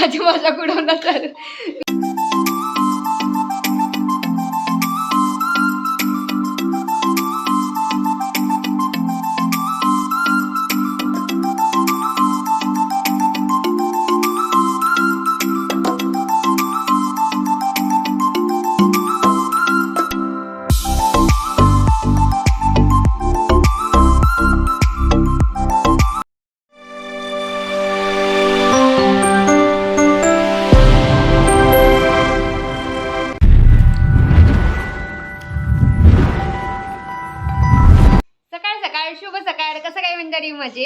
माझी मजा उडवणार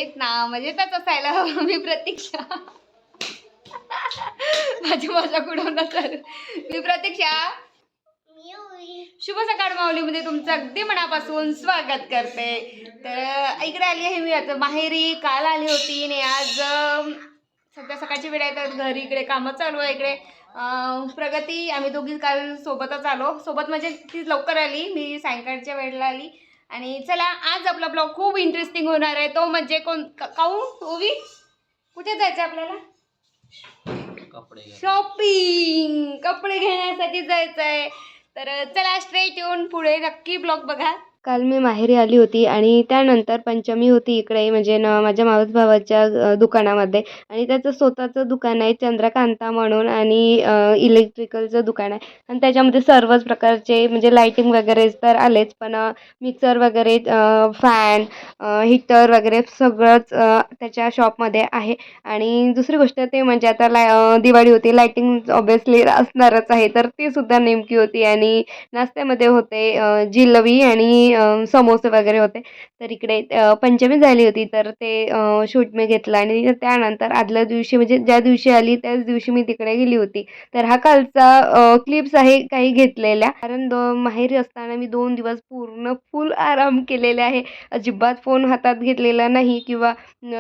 तेच ना म्हणजे ना मजेतच असायला हवं मी प्रतीक्षा. माझी मजा उडवणार तर? मी प्रतीक्षा. शुभ सकाळ माऊलीमध्ये तुमचं अगदी मनापासून स्वागत करते. तर इकडे आली आहे मी आता माहेरी काल आली होती आणि आज सध्या सकाळची वेळ आहे तर घरी इकडे कामं चालू आहे इकडे. प्रगती आम्ही दोघी काल सोबतच आलो. सोबत म्हणजे ती लवकर आली मी सायंकाळच्या वेळेला आली. आणि चला आज आपला ब्लॉग खूप इंटरेस्टिंग होणार आहे. तो म्हणजे कोण? काऊ ओवी कुठे जायचं आपल्याला? शॉपिंग कपडे घेण्यासाठी जायचं आहे तर चला स्ट्रेट येऊन पुढे नक्की ब्लॉग बघा. काल मी माहेरी आली होती आणि त्यानंतर पंचमी होती इकडे म्हणजे न माझ्या मावस भावाच्या दुकानामध्ये. आणि त्याचं स्वतःचं दुकान आहे चंद्रकांता म्हणून आणि इलेक्ट्रिकलचं दुकान आहे. आणि त्याच्यामध्ये सर्वच प्रकारचे म्हणजे लाईटिंग वगैरे तर आलेच पण मिक्सर वगैरे फॅन हीटर वगैरे सगळंच त्याच्या शॉपमध्ये आहे. आणि दुसरी गोष्ट ते म्हणजे आता ला दिवाळी होती लायटिंग ऑब्विसली असणारच आहे तर ती सुद्धा नेमकी होती. आणि नाश्त्यामध्ये होते जिलबी आणि समोसे वगैरे होते. तर इकडे पंचमी झाली होती तर ते शूट मी घेतलं आणि त्यानंतर आदल्या दिवशी म्हणजे ज्या दिवशी आली त्याच दिवशी मी तिकडे गेली होती. तर हा कालचा क्लिप्स आहे काही घेतलेल्या. कारण दो माहेरी असताना मी दोन दिवस पूर्ण फुल आराम केलेले आहे. अजिबात फोन हातात घेतलेला नाही किंवा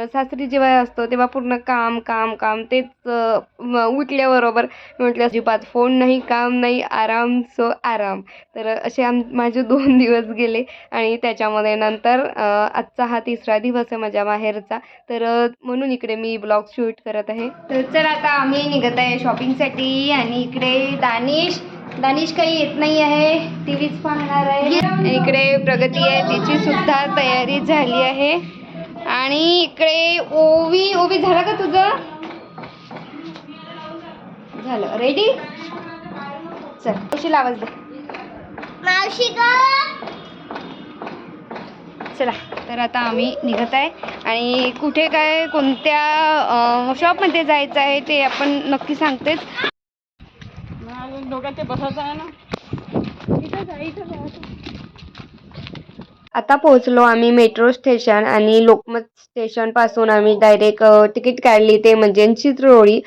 सासरी जेव्हा असतो तेव्हा पूर्ण काम काम काम तेच उठल्याबरोबर म्हटलं अजिबात फोन नाही काम नाही आराम सो आराम. तर असे आम माझे दोन दिवस गेले. आणि त्याच्यामध्ये नंतर आजचा हा तिसरा दिवस आहे माझ्या माहेरचा तर म्हणून इकडे मी ब्लॉग शूट करत आहे. तर चला आता आम्ही निघत आहे शॉपिंगसाठी आणि इकडे दानिश दानिश काही येत नाही आहे. टी व्हीच पाहणार आहे. इकडे प्रगती आहे तिची सुद्धा तयारी झाली आहे. आणि इकडे ओवी ओवी झालं का तुझं? झालं. रेडी चल कशी आवाज दे मावशी ग! चला तर आता आम्ही निघत आहे. आणि कुठे काय कोणत्या शॉपमध्ये जायचं आहे ते आपण नक्की सांगतेच. दोघांचे बसायचं आहे ना. आता पोहोचलो आम्ही मेट्रो स्टेशन आणि लोकमत स्टेशनपासून आम्ही डायरेक्ट तिकीट काढली ते म्हणजे चित्रोळी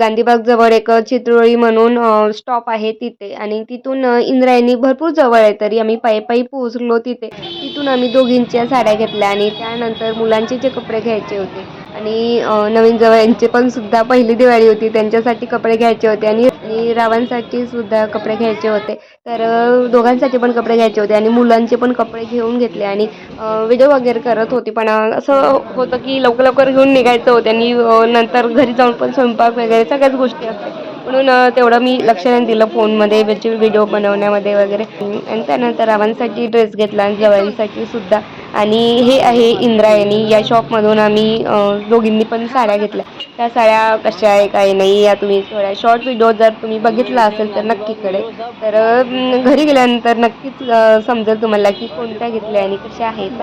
गांधीबागजवळ एक चित्रोळी म्हणून स्टॉप आहे तिथे. आणि तिथून इंद्रायणी भरपूर जवळ आहे तरी आम्ही पायी पायी पोहोचलो तिथे. तिथून आम्ही दोघींच्या साड्या घेतल्या आणि त्यानंतर मुलांचे जे कपडे घ्यायचे होते आणि नवीन नवीन यांचे पण सुद्धा पहिली दिवाळी होती त्यांच्यासाठी कपडे घ्यायचे होते आणि आणि रावांसाठी सुद्धा कपडे घ्यायचे होते. तर दोघांसाठी पण कपडे घ्यायचे होते आणि मुलांचे पण कपडे घेऊन घेतले आणि व्हिडिओ वगैरे करत होते. पण असं होतं की लवकर लवकर घेऊन निघायचं होतं आणि नंतर घरी जाऊन पण स्वयंपाक वगैरे सगळ्याच गोष्टी असतात. म्हणून तेवढं मी लक्ष नाही दिलं फोनमध्ये व्हिडिओ बनवण्यामध्ये वगैरे. आणि त्यानंतर रावांसाठी ड्रेस घेतला आणि जवाईसाठी सुद्धा. आणि हे आहे इंद्रायणी. या शॉपमधून आम्ही दोघींनी पण साड्या घेतल्या. त्या साड्या कशा आहे काही नाही या तुम्ही थोड्या शॉर्ट व्हिडिओ जर तुम्ही बघितला असेल तर नक्की कळे तर घरी गेल्यानंतर नक्कीच समजेल तुम्हाला की कोणत्या घेतल्या आणि कशा आहेत.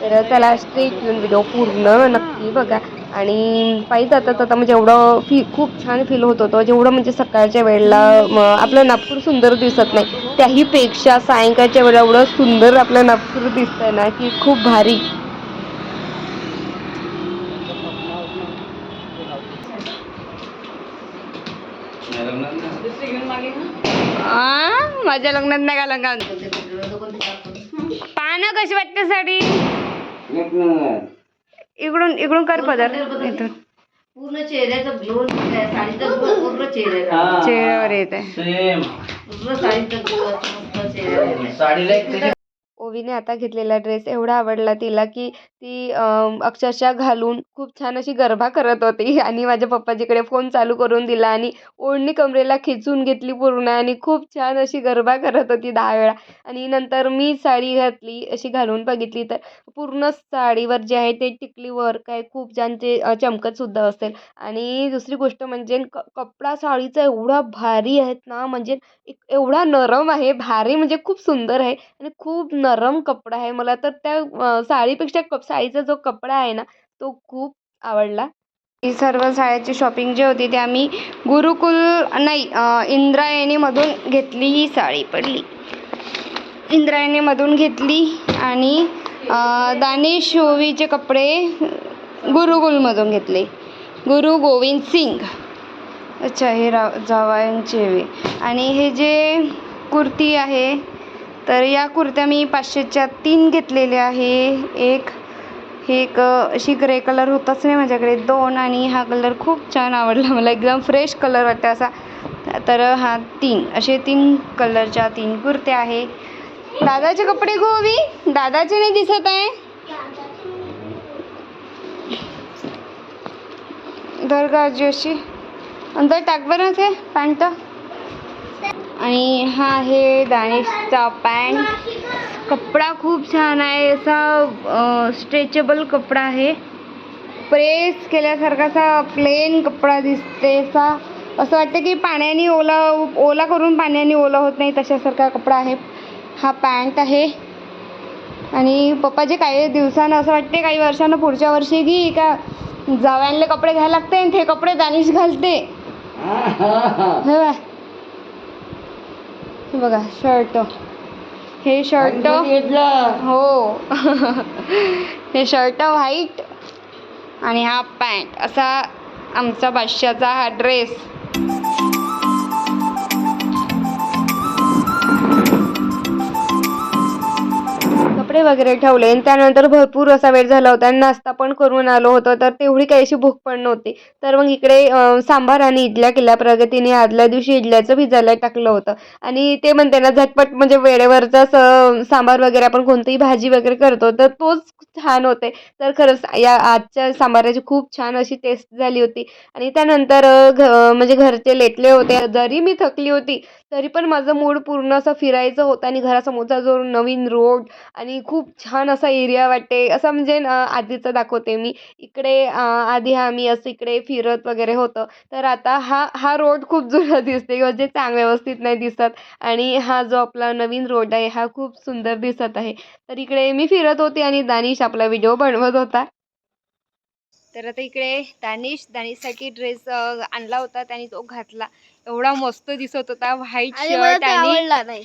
तर चला स्ट्रेट येऊन व्हिडिओ पूर्ण नक्की बघा. आणि पायी जाता जाता म्हणजे एवढं फी खूप छान फील होत होतं. जेवढं म्हणजे सकाळच्या वेळेला आपलं नागपूर सुंदर दिसत नाही त्याही पेक्षा सायंकाळच्या वेळेला एवढं सुंदर आपलं नागपूर दिसतंय ना की खूप भारी. आ, माझ्या लग्नात नाही घाला का पानं कशी वाटते साडी? इकडून इकडून कर पदर. इथून. पूर्ण चेहऱ्याचं साडीचा पूर्ण चेहऱ्यावर येत आहे सेम पूर्ण साडीचा. साडीला ओवीने आता घेतलेला ड्रेस एवढा आवडला तिला की ती अक्षरशः घालून खूप छान अशी गरबा करत होती. आणि माझ्या पप्पाजीकडे फोन चालू करून दिला आणि ओढणी कमरेला खिचून घेतली पूर्ण आणि खूप छान अशी गरबा करत होती दहा वेळा. आणि नंतर मी साडी घातली अशी घालून बघितली तर पूर्ण साडीवर जे आहे ते टिकली वर्क आहे खूप छान ते चमकतसुद्धा असेल. आणि दुसरी गोष्ट म्हणजे क कपडा साडीचा एवढा भारी आहेत ना म्हणजे एक एवढा नरम आहे भारी म्हणजे खूप सुंदर आहे आणि खूप नरम कपडा आहे. मला तर त्या साडीपेक्षा कप साडीचा जो कपडा आहे ना तो खूप आवडला. ही सर्व साड्याची शॉपिंग जी होती ती आम्ही गुरुकुल नाही इंद्रायणीमधून घेतली ही साडी पडली. इंद्रायणीमधून घेतली आणि अं, दानिश कपडे गुरुकुलमधून घेतले. गुरु गोविंद सिंग. अच्छा हे राव जावयांचे आणि हे जे कुर्ती आहे तर या कुर्त्या मी पाचशेच्या तीन घेतलेल्या आहे. एक हे एक अशी ग्रे कलर होताच नाही माझ्याकडे. दोन आणि हा कलर खूप छान आवडला मला. एकदम फ्रेश कलर वाटतं असा. तर हा तीन. असे तीन कलरच्या तीन कुर्त्या आहे. दादाचे कपडे गोवी दादाचे नाही दिसत आहे. दर्गाजी अशी. अंदर टाक बरं ते पॅन्ट. आणि हा आहे दानिशचा पॅन्ट. कपडा खूप छान आहे. असा स्ट्रेचेबल कपडा आहे. प्रेस केल्यासारखा असा प्लेन कपडा दिसते असा. असं वाटतं की पाण्याने ओला ओला करून पाण्याने ओला होत नाही तशासारखा कपडा आहे. हा पॅन्ट आहे. आणि पप्पाचे काही दिवसानं असं वाटते काही वर्षानं पुढच्या वर्षी की का जावयानले कपडे घ्यायला लागते आणि ते कपडे दानिश घालते. हे बघा शर्ट हे शर्ट हो. हे शर्ट व्हाईट आणि हा पॅन्ट असा आमचा बादशाचा हा ड्रेस कपडे वगैरे ठेवले. आणि त्यानंतर भरपूर असा वेळ झाला होता. आणि नाश्ता पण करून आलो होतो. तर तेवढी काही अशी भूक पण नव्हती. तर मग इकडे सांबार आणि इडल्या केल्या. प्रगतीने आदल्या दिवशी इडल्याचं भिजायला टाकलं होतं. आणि ते म्हणते ना झटपट म्हणजे वेळेवरचा स- सांबार वगैरे आपण कोणतीही भाजी वगैरे करतो तर तोच छान होते. तर खरंच या आजच्या सांबाराची खूप छान अशी टेस्ट झाली होती. आणि त्यानंतर घ म्हणजे घरचे लेटले होते. जरी मी थकली होती तरी पण माझं मूड पूर्ण असं फिरायचं होतं आणि घरासमोरचा जो नवीन रोड आणि खूप छान असा एरिया वाटते असं म्हणजे आधीचं दाखवते मी. इकडे आधी हा आम्ही असं इकडे फिरत वगैरे होतं. तर आता हा हा रोड खूप जुना दिसते म्हणजे चांग व्यवस्थित नाही दिसत आणि हा जो आपला नवीन रोड आहे हा खूप सुंदर दिसत आहे. तर इकडे मी फिरत होती आणि दानिश आपला व्हिडिओ बनवत होता. तर आता इकडे दानिश दानिशसाठी ड्रेस आणला होता. त्याने तो घातला. एवढा मस्त दिसत होता. व्हाईट शर्ट आणि नाही.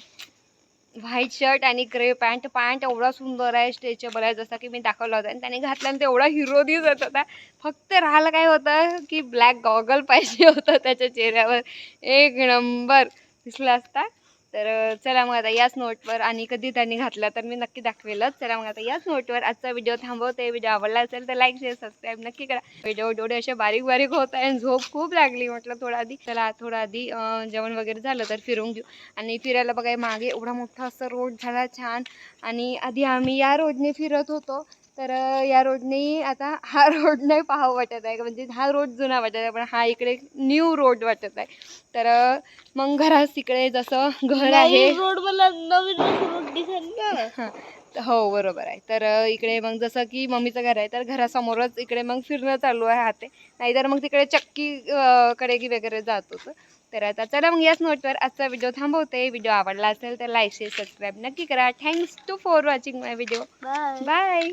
व्हाईट शर्ट आणि ग्रे पॅन्ट पॅन्ट एवढा सुंदर आहे. स्ट्रेचेबल आहे. जसा की मी दाखवला होता. आणि त्याने घातल्यानंतर तेवढा हिरो दिसत होता. फक्त राहिलं काय होतं की ब्लॅक गॉगल पाहिजे होतं त्याच्या चेहऱ्यावर. एक नंबर दिसला असता. तर चला मग आता याच नोटवर आणि कधी त्यांनी घातला तर मी नक्की दाखवेलच. चला मग आता याच नोटवर आजचा व्हिडिओ थांबवते. व्हिडिओ आवडला असेल तर लाईक शेअर सबस्क्राईब नक्की करा. व्हिडिओ डोळे असे बारीक बारीक होत आहे आणि झोप खूप लागली म्हटलं थोडा आधी. चला थोडा आधी जेवण वगैरे झालं तर फिरून घेऊ. आणि फिरायला बघाय मागे एवढा मोठा असा रोड झाला छान. आणि आधी आम्ही या रोडने फिरत होतो. तर या रोडने आता हा रोड नाही पाहावं वाटत आहे. म्हणजे हा रोड जुना वाटत आहे पण हा इकडे न्यू रोड वाटत आहे. तर मग घरात तिकडे जसं घर आहे रोड मला नवीन रोड दिसेल ना. हां. बरोबर आहे. तर इकडे मग जसं की मम्मीचं घर आहे तर घरासमोरच इकडे मग फिरणं चालू आहे हाते. नाहीतर मग तिकडे चक्की कडे की वगैरे जात होतं. तर आता चला मग याच नोटवर आजचा व्हिडिओ थांबवते. व्हिडिओ आवडला असेल तर लाईक शेअर सबस्क्राईब नक्की करा. Thanks to for watching my video bye